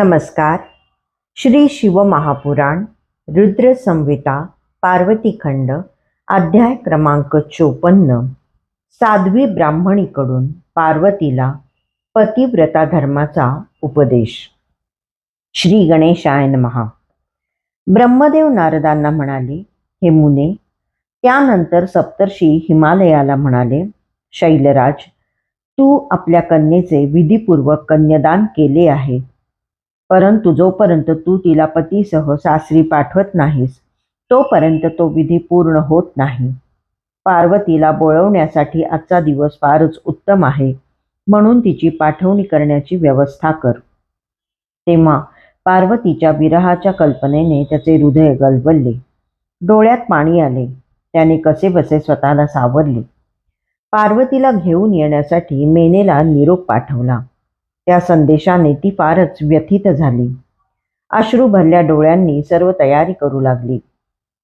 नमस्कार. श्री शिवमहापुराण रुद्र संहिता पार्वतीखंड अध्याय क्रमांक चोपन्न. साध्वी ब्राह्मणीकडून पार्वतीला पतिव्रता धर्माचा उपदेश. श्री गणेशाय महा ब्रह्मदेव नारदांना म्हणाले हे मुने त्यानंतर सप्तर्षी हिमालयाला म्हणाले शैलराज तू आपल्या कन्येचे विधीपूर्वक कन्यादान केले आहे. परंतु जोपर्यंत तू तिला पतीसह सासरी पाठवत नाहीस तोपर्यंत तो विधी पूर्ण होत नाही. पार्वतीला बोळवण्यासाठी आजचा दिवस फारच उत्तम आहे म्हणून तिची पाठवणी करण्याची व्यवस्था कर. तेव्हा पार्वतीच्या विरहाच्या कल्पनेने त्याचे हृदय गलबलले. डोळ्यात पाणी आले. त्याने कसे बसे स्वतःला सावरले. पार्वतीला घेऊन येण्यासाठी मेनेला निरोप पाठवला. त्या संदेशाने ती फारच व्यथित झाली. अश्रू भरल्या डोळ्यांनी सर्व तयारी करू लागली.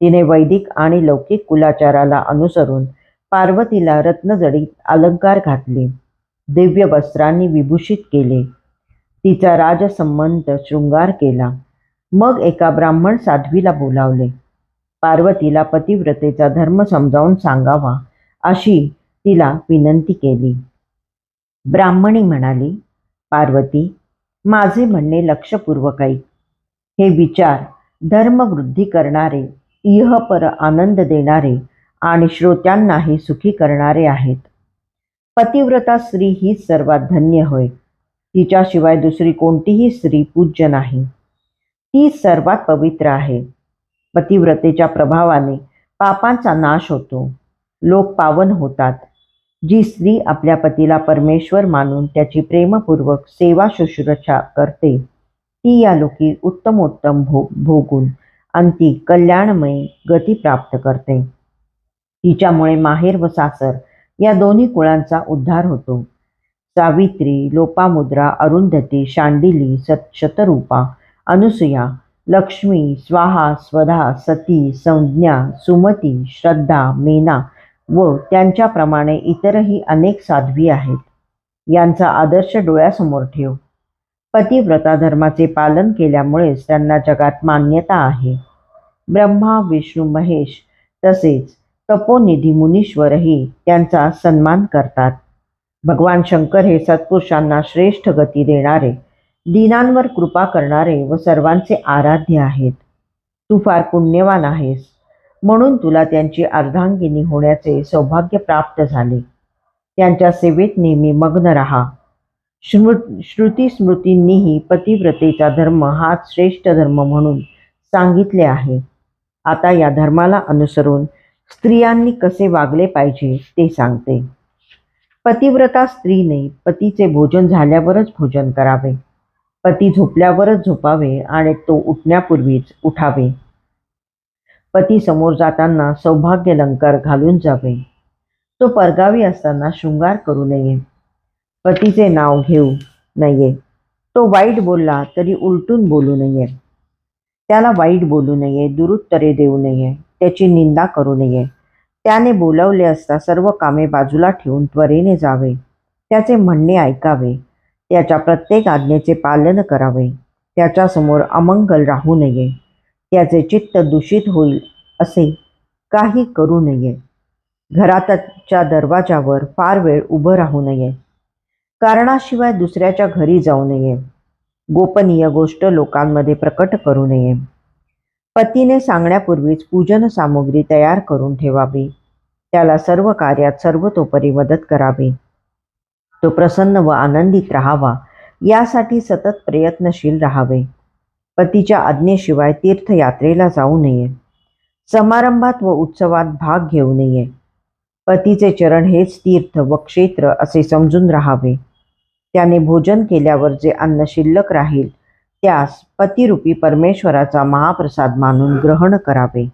तिने वैदिक आणि लौकिक कुलाचाराला अनुसरून पार्वतीला रत्नजडीत अलंकार घातले. दिव्य वस्त्रांनी विभूषित केले. तिचा राजसंबंध शृंगार केला. मग एका ब्राह्मण साध्वीला बोलावले. पार्वतीला पतिव्रतेचा धर्म समजावून सांगावा अशी तिला विनंती केली. ब्राह्मणी म्हणाली पार्वती माझे म्हणणे लक्षपूर्वक ऐक. हे विचार धर्मवृद्धी करणारे इहपर आनंद देणारे आणि श्रोत्यांनाही सुखी करणारे आहेत. पतिव्रता स्त्री हीच सर्वात धन्य होय. तिच्याशिवाय दुसरी कोणतीही स्त्री पूज्य नाही. ती सर्वात पवित्र आहे. पतिव्रतेच्या प्रभावाने पापांचा नाश होतो. लोक पावन होतात. जी स्त्री आपल्या पतीला परमेश्वर मानून त्याची प्रेमपूर्वक सेवा शुश्रूषा करते ती या लोकी उत्तमोत्तम भो भोगून अंती कल्याणमय गती प्राप्त करते. तिच्यामुळे माहेर व सासर या दोन्ही कुळांचा उद्धार होतो. सावित्री लोपामुद्रा अरुंधती शांडिली सत शतरूपा अनुसुया लक्ष्मी स्वाहा स्वधा सती संज्ञा सुमती श्रद्धा मेना व त्यांच्याप्रमाणे इतरही अनेक साध्वी आहेत. यांचा आदर्श डोळ्यासमोर ठेव. पतिव्रता धर्माचे पालन केल्यामुळेच त्यांना जगात मान्यता आहे. ब्रह्मा विष्णू महेश तसेच तपोनिधी मुनीश्वरही त्यांचा सन्मान करतात. भगवान शंकर हे सत्पुरुषांना श्रेष्ठ गती देणारे दीनांवर कृपा करणारे व सर्वांचे आराध्य आहेत. तू फार पुण्यवान आहेस. म्हणून तुला त्यांची अर्धांगिनी होण्याचे सौभाग्य प्राप्त झाले. त्यांच्या सेवेत नेहमी मग्न राहा. श्रु श्रुती स्मृतींनीही पतिव्रतेचा धर्म हाच श्रेष्ठ धर्म म्हणून सांगितले आहे. आता या धर्माला अनुसरून स्त्रियांनी कसे वागले पाहिजे ते सांगते. पतिव्रता स्त्रीने पतीचे भोजन झाल्यावरच भोजन करावे. पती झोपल्यावरच झोपावे आणि तो उठण्यापूर्वीच उठावे. पती समोर जाताना सौभाग्य अलंकार घालून जावे. तो परगावी असताना शृंगार करू नये. पतीचे नाव घेऊ नये. तो वाईट बोलला तरी उलटून बोलू नये. त्याला वाईट बोलू नये दुरुत्तरे देऊ नये त्याची निंदा करू नये. त्याने बोलवले असता सर्व कामे बाजूला ठेवून त्वरेने जावे. त्याचे म्हणणे ऐकावे. त्याच्या प्रत्येक आज्ञेचे पालन करावे. त्याच्यासमोर अमंगल राहू नये. त्याचे चित्त दूषित होईल असे काही करू नये. घरातच्या दरवाजावर फार वेळ उभं राहू नये. कारणाशिवाय दुसऱ्याच्या घरी जाऊ नये. गोपनीय गोष्ट लोकांमध्ये प्रकट करू नये. पतीने सांगण्यापूर्वीच पूजन सामुग्री तयार करून ठेवावी. त्याला सर्व कार्यात सर्वतोपरी मदत करावी. तो प्रसन्न व आनंदित राहावा यासाठी सतत प्रयत्नशील राहावे. पतीच्या आज्ञेशिवाय तीर्थयात्रेला जाऊ नये. समारंभात व उत्सवात भाग घेऊ नये. पतीचे चरण हेच तीर्थ व क्षेत्र असे समजून राहावे. त्याने भोजन केल्यावर जे अन्न शिल्लक राहील त्यास पतिरूपी परमेश्वराचा महाप्रसाद मानून ग्रहण करावे.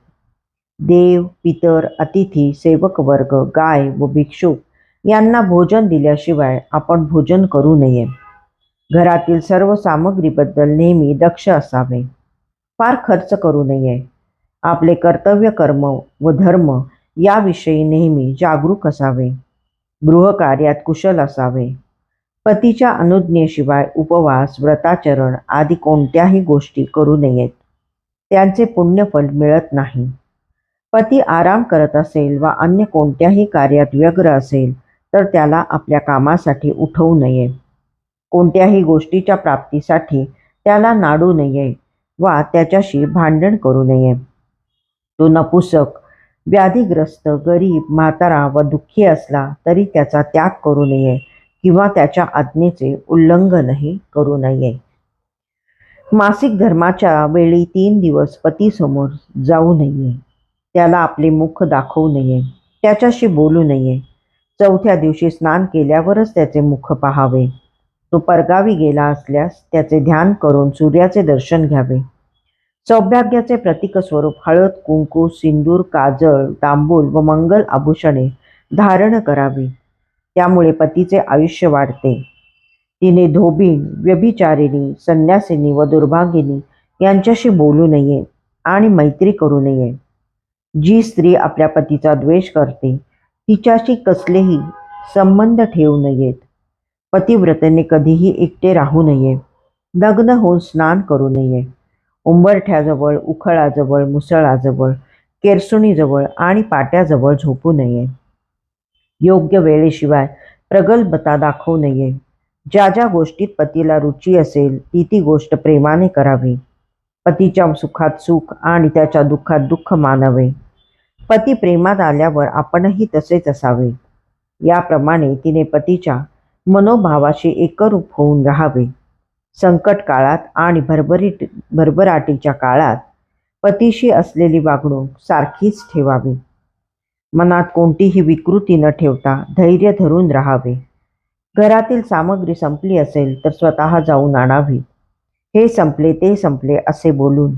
देव पितर अतिथी सेवक वर्ग गाय व भिक्षुक यांना भोजन दिल्याशिवाय आपण भोजन करू नये. घरातील सर्व सामग्रीबद्दल नेहमी दक्ष असावे. फार खर्च करू नये. आपले कर्तव्य कर्म व धर्म याविषयी नेहमी जागरूक असावे. गृहकार्यात कुशल असावे. पतीच्या अनुज्ञेशिवाय उपवास व्रताचरण आदी कोणत्याही गोष्टी करू नयेत. त्यांचे पुण्यफल मिळत नाही. पती आराम करत असेल वा अन्य कोणत्याही कार्यात व्यग्र असेल तर त्याला आपल्या कामासाठी उठवू नये. कोणत्याही गोष्टीच्या प्राप्तीसाठी त्याला नाडू नये वा त्याच्याशी भांडण करू नये. तो नपुसक व्याधीग्रस्त गरीब म्हातारा व दुःखी असला तरी त्याचा त्याग करू नये किंवा त्याच्या आज्ञेचे उल्लंघनही करू नये. मासिक धर्माच्या वेळी तीन दिवस पतीसमोर जाऊ नये. त्याला आपले मुख दाखवू नये. त्याच्याशी बोलू नये. चौथ्या दिवशी स्नान केल्यावरच त्याचे मुख पाहावे. तो परगावी गेला असल्यास त्याचे ध्यान करून सूर्याचे दर्शन घ्यावे. सौभाग्याचे प्रतीक स्वरूप हळद कुंकू सिंदूर काजळ तांबूल व मंगल आभूषणे धारण करावी. त्यामुळे पतीचे आयुष्य वाढते. तिने धोबीण व्यभिचारिणी संन्यासिनी व दुर्भागिनी यांच्याशी बोलू नये आणि मैत्री करू नये. जी स्त्री आपल्या पतीचा द्वेष करते तिच्याशी कसलेही संबंध ठेवू नयेत. पतिव्रतेने कधीही एकटे राहू नये. नग्न होऊन स्नान करू नये. उंबरठ्याजवळ उखळाजवळ मुसळाजवळ केरसुणीजवळ आणि पाट्याजवळ झोपू नये. योग्य वेळेशिवाय प्रगल्भता दाखवू नये. ज्या ज्या गोष्टीत पतीला रुची असेल ती ती गोष्ट प्रेमाने करावी. पतीच्या सुखात सुख आणि त्याच्या दुःखात दुःख मानावे. पती प्रेमात आल्यावर आपणही तसेच असावे. याप्रमाणे तिने पतीच्या मनोभावाशी एकरूप होऊन राहावे. संकट काळात आणि भरभरीट भरभराटीच्या काळात पतीशी असलेली वागणूक सारखीच ठेवावी. मनात कोणतीही विकृती न ठेवता धैर्य धरून राहावे. घरातील सामग्री संपली असेल तर स्वतः जाऊन आणावी. हे संपले ते संपले असे बोलून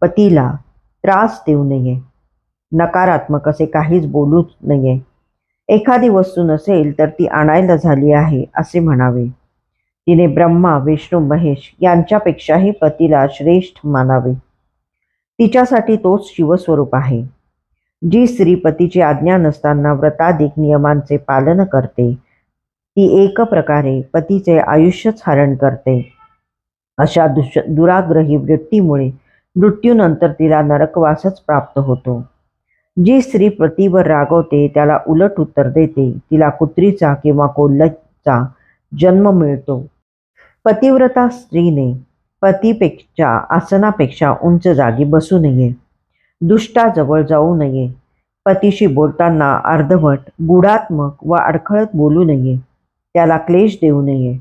पतीला त्रास देऊ नये. नकारात्मक असे काहीच बोलूच नये. एखादी वस्तू नसेल तर ती आणायला झाली आहे असे म्हणावे. तिने ब्रह्मा विष्णू महेश यांच्यापेक्षाही पतीला श्रेष्ठ मानावे. तिच्यासाठी तोच शिवस्वरूप आहे. जी स्त्री पतीची आज्ञा नसताना व्रताधिक नियमांचे पालन करते ती एक प्रकारे पतीचे आयुष्यच हरण करते. अशा दुष दुराग्रही वृत्तीमुळे मृत्यूनंतर तिला नरकवासच प्राप्त होतो. जी स्त्री पतीवर रागवते त्याला उलट उत्तर देते. तिला कुत्रीचा किंवा कोल्हचा जन्म मिळतो. पतिव्रता स्त्रीने पतीपेक्षा आसनापेक्षा उंच जागी बसू नये. दुष्टाजवळ जाऊ नये. पतीशी बोलताना अर्धवट गुढात्मक व अडखळत बोलू नये. त्याला क्लेश देऊ नये.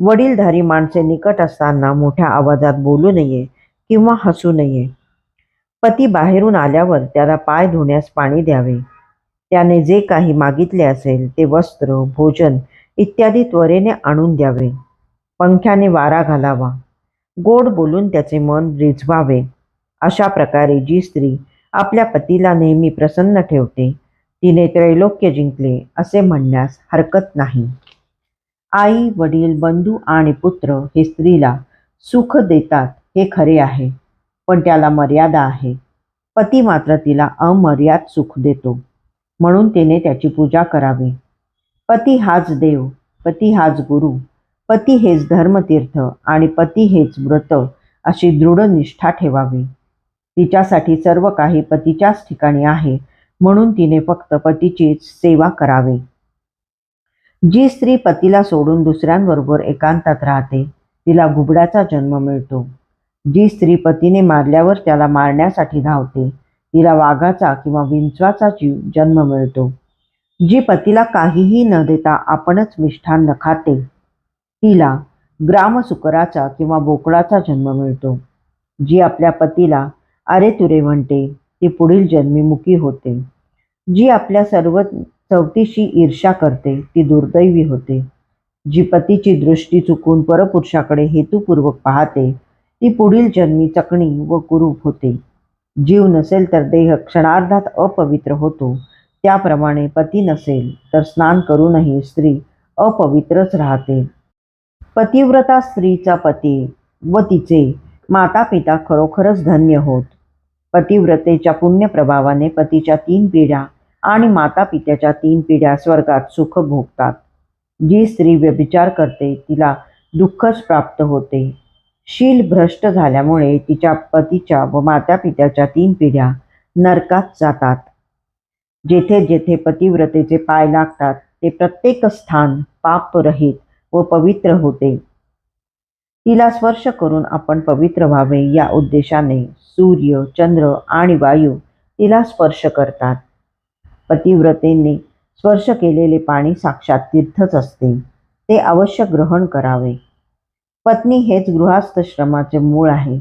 वडीलधारी माणसे निकट असताना मोठ्या आवाजात बोलू नये किंवा हसू नये. पती बाहेरून आल्यावर त्याला पाय धुण्यास पाणी द्यावे. त्याने जे काही मागितले असेल ते वस्त्र भोजन इत्यादी त्वरेने आणून द्यावे. पंख्याने वारा घालावा. गोड बोलून त्याचे मन रिझवावे. अशा प्रकारे जी स्त्री आपल्या पतीला नेहमी प्रसन्न ठेवते तिने त्रैलोक्य जिंकले असे म्हणण्यास हरकत नाही. आई वडील बंधू आणि पुत्र हे स्त्रीला सुख देतात हे खरे आहे. पण त्याला मर्यादा आहे. पती मात्र तिला अमर्याद सुख देतो. म्हणून तिने त्याची पूजा करावी. पती हाच देव पती हाच गुरु पती हेच धर्मतीर्थ आणि पती हेच व्रत अशी दृढ निष्ठा ठेवावी. तिच्यासाठी सर्व काही पतीच्याच ठिकाणी आहे म्हणून तिने फक्त पतीचीच सेवा करावी. जी स्त्री पतीला सोडून दुसऱ्यांबरोबर एकांतात राहते तिला घुबडाचा जन्म मिळतो. जी स्त्री पतीने मारल्यावर त्याला मारण्यासाठी धावते. तिला वाघाचा किंवा विंचवाचा जीव जन्म मिळतो. जी पतीला काहीही न देता आपणच मिष्ठान्न खाते तिला ग्रामसुकराचा किंवा बोकडाचा जन्म मिळतो. जी आपल्या पतीला अरे तुरे म्हणते ती पुढील जन्मी मुकी होते. जी आपल्या सर्व चौथीशी ईर्ष्या करते ती दुर्दैवी होते. जी पतीची दृष्टी चुकून परपुरुषाकडे हेतुपूर्वक पाहते ती पुढील जन्मी चकणी व कुरूप होते. जीव नसेल तर देह क्षणार्धात अपवित्र होतो. त्याप्रमाणे पती नसेल तर स्नान करूनही स्त्री अपवित्रच राहते. पतिव्रता स्त्रीचा पती व तिचे माता पिता खरोखरच धन्य होत. पतिव्रतेच्या पुण्यप्रभावाने पतीच्या तीन पिढ्या आणि माता पित्याच्या तीन पिढ्या स्वर्गात सुख भोगतात. जी स्त्री व्यभिचार करते तिला दुःखच प्राप्त होते. शील भ्रष्ट झाल्यामुळे तिच्या पतीच्या व मातापित्याच्या तीन पिढ्या नरकात जातात. जेथे जेथे पतिव्रतेचे पाय लागतात ते प्रत्येक स्थान पापरहित व पवित्र होते. तिला स्पर्श करून आपण पवित्र व्हावे या उद्देशाने सूर्य चंद्र आणि वायू तिला स्पर्श करतात. पतिव्रतेने स्पर्श केलेले पाणी साक्षात तीर्थच असते. ते अवश्य ग्रहण करावे. पत्नी हेच गृहस्थश्रमाचे मूळ आहे.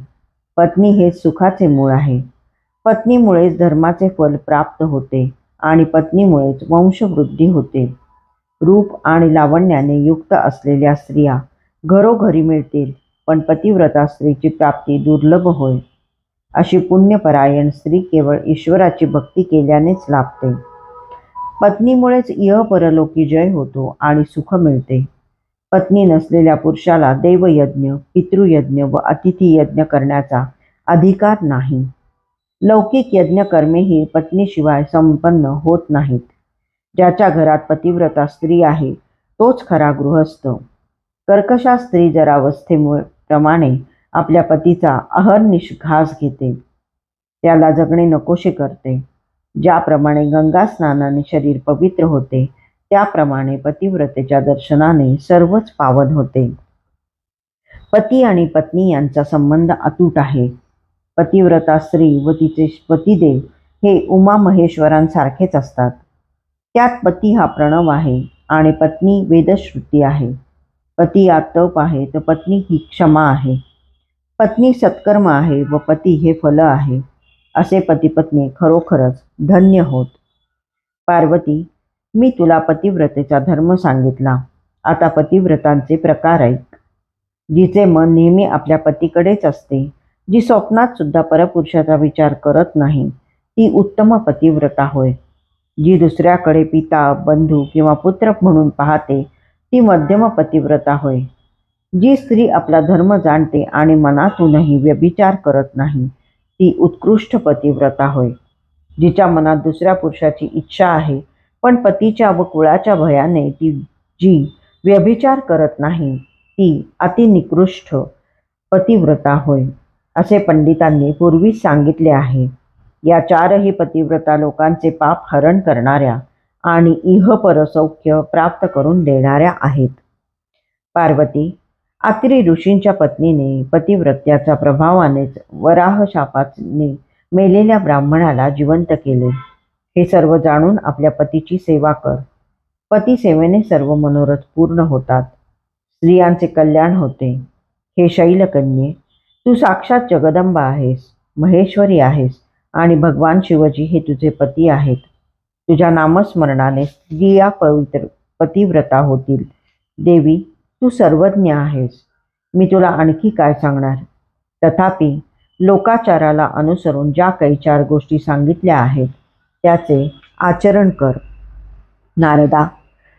पत्नी हेच सुखाचे मूळ आहे. पत्नीमुळेच धर्माचे फल प्राप्त होते आणि पत्नीमुळेच वंशवृद्धी होते. रूप आणि लावण्याने युक्त असलेल्या स्त्रिया घरोघरी मिळतील पण पतिव्रता स्त्रीची प्राप्ती दुर्लभ होय. अशी पुण्यपरायण स्त्री केवळ ईश्वराची भक्ती केल्यानेच लाभते. पत्नीमुळेच इह परलोकी जय होतो आणि सुख मिळते. पत्नी नसलेल्या पुरुषाला देवयज्ञ पितृयज्ञ व अतिथी यज्ञ करण्याचा अधिकार नाही. लौकिक यज्ञ कर्मेही पत्नीशिवाय संपन्न होत नाहीत. ज्याच्या घरात पतिव्रता स्त्री आहे तोच खरा गृहस्थ. कर्कशा स्त्री जरावस्थेमुळे प्रमाणे आपल्या पतीचा अहर्निश घास घेते. त्याला जगणे नकोशे करते. ज्याप्रमाणे गंगा स्नानाने शरीर पवित्र होते त्याप्रमाणे पतिव्रतेच्या दर्शनाने सर्वच पावन होते. पती आणि पत्नी यांचा संबंध अतूट आहे. पतिव्रता स्त्री व तिचे पतिदेव हे उमा महेश्वरांसारखेच असतात. त्यात पती हा प्रणव आहे आणि पत्नी वेदश्रुती आहे. पती हा तप आहे तर पत्नी ही क्षमा आहे. पत्नी सत्कर्म आहे व पती हे फल आहे असे पतीपत्नी खरोखरच धन्य होत. पार्वती मी तुला पतिव्रतेचा धर्म सांगितला. आता पतिव्रतांचे प्रकार ऐक. जिचे मन नेहमी आपल्या पतीकडेच असते जी स्वप्नात सुद्धा परपुरुषाचा विचार करत नाही ती उत्तम पतिव्रता होय. जी दुसऱ्याकडे पिता बंधू किंवा पुत्र म्हणून पाहते ती मध्यम पतिव्रता होय. जी स्त्री आपला धर्म जाणते आणि मनातूनही व्यभिचार करत नाही ती उत्कृष्ट पतिव्रता होय. जिच्या मनात दुसऱ्या पुरुषाची इच्छा आहे पण पतीच्या व कुळाच्या भयाने ती जी व्यभिचार करत नाही ती अतिनिकृष्ट पतिव्रता होय असे पंडितांनी पूर्वीच सांगितले आहे. या चारही पतिव्रता लोकांचे पाप हरण करणाऱ्या आणि इह परसौख्य प्राप्त करून देणाऱ्या आहेत. पार्वती आत्री ऋषींच्या पत्नीने पतिव्रत्याच्या प्रभावानेच वराह शापाने मेलेल्या ब्राह्मणाला जिवंत केले. हे सर्व जाणून आपल्या पतीची सेवा कर. पतिसेवेने सर्व मनोरथ पूर्ण होतात. स्त्रियांचे कल्याण होते. हे शैलकन्ये तू साक्षात जगदंबा आहेस महेश्वरी आहेस आणि भगवान शिवजी हे तुझे पती आहेत. तुझ्या नामस्मरणाने स्त्रिया पवित्र पतिव्रता होतील. देवी तू सर्वज्ञ आहेस. मी तुला आणखी काय सांगणार? तथापि लोकाचाराला अनुसरून ज्या काही चार गोष्टी सांगितल्या आहेत त्याचे आचरण कर. नारदा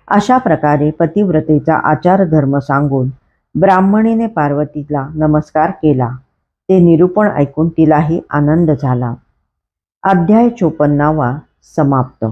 अशा प्रकारे पतिव्रतेचा आचारधर्म सांगून ब्राह्मणीने पार्वतीला नमस्कार केला. ते निरूपण ऐकून तिलाही आनंद झाला. अध्याय चोपन्नावा समाप्त.